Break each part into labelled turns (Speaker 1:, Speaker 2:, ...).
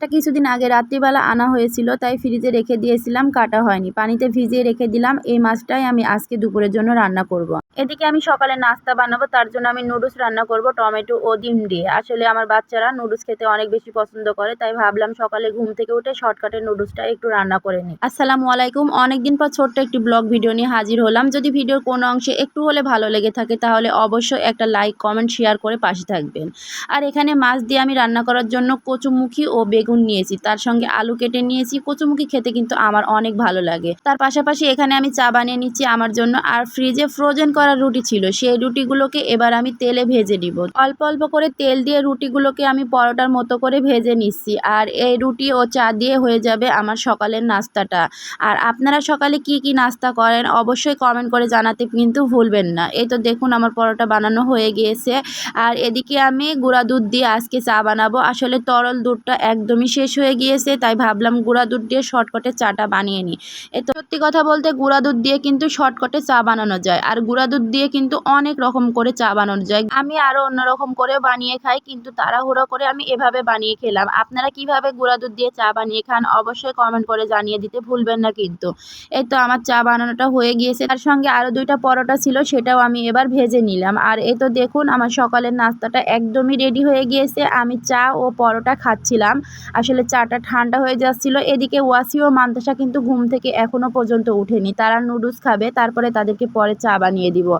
Speaker 1: মাছটা কিছুদিন আগে রাত্রিবেলা আনা হয়েছিল, তাই ফ্রিজে রেখে দিয়েছিলাম, কাটা হয়নি পানিতে ভিজিয়ে রেখে দিলাম, এই মাছটাই আমি আজকে দুপুরের জন্য রান্না করব। এদিকে আমি সকালে নাস্তা বানাবো, তার জন্য আমি নুডলস রান্না করব, টমেটো ও ডিম দিয়ে। আসলে আমার বাচ্চারা নুডলস খেতে অনেক বেশি পছন্দ করে, তাই ভাবলাম সকালে ঘুম থেকে উঠে শর্টকাটে নুডলসটা একটু রান্না করে নিই। আসসালামু আলাইকুম। অনেকদিন পর ছোট্ট একটি ব্লগ ভিডিও নিয়ে হাজির হলাম। যদি ভিডিওর কোনো অংশে একটু হলে ভালো লেগে থাকে, তাহলে অবশ্যই একটা লাইক, কমেন্ট, শেয়ার করে পাশে থাকবেন। আর এখানে মাছ দিয়ে আমি রান্না করার জন্য কচুমুখী ও বেগুন নিয়েছি। তার সঙ্গে আলু কেটে নিয়েছি। কচুমুখী খেতে কিন্তু আমার অনেক ভালো লাগে। তার পাশাপাশি এখানে আমি চা বানিয়ে নিচ্ছি আমার জন্য। আর ফ্রিজে ফ্রোজেন করা রুটি ছিল, সেই রুটিগুলোকে এবার আমি তেলে ভেজে নিব। অল্প অল্প করে তেল দিয়ে রুটিগুলোকে আমি পরোটার মতো করে ভেজে নিচ্ছি, আর এই রুটি ও চা দিয়ে হয়ে যাবে আমার সকালের নাস্তাটা। আর আপনারা সকালে কি কি নাস্তা করেন অবশ্যই কমেন্ট করে জানাতে কিন্তু ভুলবেন না। এই তো দেখুন আমার পরোটা বানানো হয়ে গিয়েছে। আর এদিকে আমি গুঁড়া দুধ দিয়ে আজকে চা বানাবো। আসলে তরল দুধটা একদমই শেষ হয়ে গিয়েছে, তাই ভাবলাম গুঁড়া দুধ দিয়ে শর্টকাটে চাটা বানিয়ে নিই। এ তো সত্যি কথা বলতে গুঁড়া দুধ দিয়ে কিন্তু শর্টকটে চা বানানো যায়। আর গুঁড়া দুধ দিয়ে কিন্তু অনেক রকম করে চা বানানো যায়। আমি আরও অন্যরকম করে বানিয়ে খাই, কিন্তু তাড়াহুড়ো করে আমি এভাবে বানিয়ে খেলাম। আপনারা কীভাবে গুঁড়া দুধ দিয়ে চা বানিয়ে খান অবশ্যই কমেন্ট করে জানিয়ে দিতে ভুলবেন না কিন্তু। এই তো আমার চা বানানোটা হয়ে গিয়েছে। তার সঙ্গে আরও দুইটা পরোটা ছিল, সেটাও আমি এবার ভেজে নিলাম। আর এ তো দেখুন, আমার সকালের নাস্তাটা একদমই রেডি হয়ে গিয়েছে। আমি চা ও পরোটা খাচ্ছিলাম। আসলে চাটা ঠান্ডা হয়ে যাচ্ছিল। এদিকে ওয়াসি ও মান্তাসা কিন্তু ঘুম থেকে এখনও পর্যন্ত উঠেনি তারা নুডলস খাবে, তারপরে তাদেরকে পরে চা বানিয়ে দিব।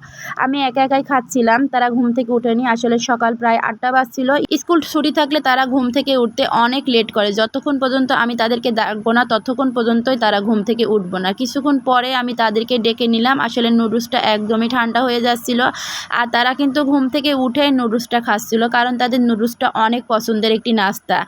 Speaker 1: আমি একা একাই খাচ্ছিলাম, তারা ঘুম থেকে উঠেনি। আসলে সকাল প্রায় আটটা বাজছিল। স্কুল ছুটি থাকলে তারা ঘুম থেকে উঠতে অনেক লেট করে। যতক্ষণ পর্যন্ত আমি তাদেরকে ডাকবো না, ততক্ষণ পর্যন্তই তারা ঘুম থেকে উঠবো না। কিছুক্ষণ পরে আমি তাদেরকে ডেকে নিলাম। আসলে নুডলসটা একদমই ঠান্ডা হয়ে যাচ্ছিল। আর তারা কিন্তু ঘুম থেকে উঠে নুডলসটা খাচ্ছিল, কারণ তাদের নুডলসটা অনেক পছন্দের একটি নাস্তা।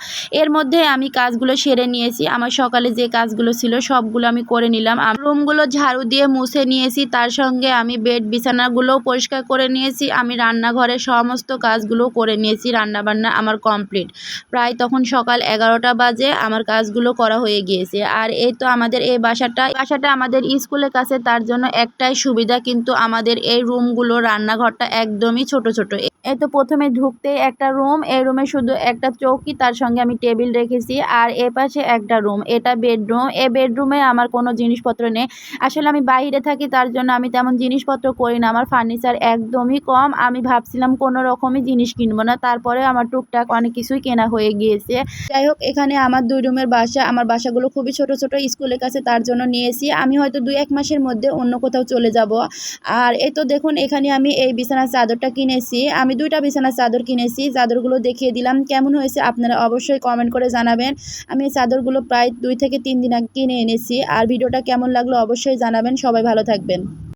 Speaker 1: এর মধ্যে আমি কাজগুলো সেরে নিয়েছি। আমার সকালে যে কাজগুলো ছিল সবগুলো আমি করে নিলাম। রুমগুলো ঝাড়ু দিয়ে মুছে নিয়েছি। তার সঙ্গে আমি বেড বিছানাগুলোও পরিষ্কার করে নিয়েছি। আমি রান্নাঘরে সমস্ত কাজগুলো করে নিয়েছি, রান্নাবান্না আমার কমপ্লিট। প্রায় তখন সকাল এগারোটা বাজে আমার কাজগুলো করা হয়ে গিয়েছে। আর এই তো আমাদের এই বাসাটা। বাসাটা আমাদের স্কুলের কাছে, তার জন্য একটাই সুবিধা, কিন্তু আমাদের এই রুমগুলো, রান্নাঘরটা একদমই ছোট ছোট। এই তো প্রথমে ঢুকতেই একটা রুম, এই রুমে শুধু একটা চৌকি, তার সঙ্গে আমি টেবিল রেখেছি, আর এ পাশে একটা রুম, এটা বেডরুম, এ বেডরুমে আমার কোনো জিনিসপত্র নেই। আসলে আমি বাইরে থাকি, তার জন্য আমি তেমন জিনিসপত্র করি না, আমার ফার্নিচার একদমই কম, আমি ভাবছিলাম কোনো রকমই জিনিস কিনবো না, তারপরে আমার টুকটাক অনেক কিছুই কেনা হয়ে গিয়েছে। যাই হোক, এখানে আমার দুই রুমের বাসা, আমার বাসাগুলো খুবই ছোট ছোট স্কুলের কাছে, তার জন্য নিয়েছি। আমি হয়তো দুই এক মাসের মধ্যে অন্য কোথাও চলে যাব। আর এই তো দেখুন, এখানে আমি এই বিছানার চাদরটা কিনেছি। আমি দুইটা বিছানার চাদর কিনেছি, চাদরগুলো দেখিয়ে দিলাম। কেমন হয়েছে আপনারা অবশ্যই কমেন্ট করে জানাবেন। আমি এই চাদরগুলো প্রায় দুই থেকে তিন দিন আগে কিনে এনেছি। আর ভিডিওটা কেমন লাগল অবশ্যই জানাবেন। সবাই ভালো থাকবেন।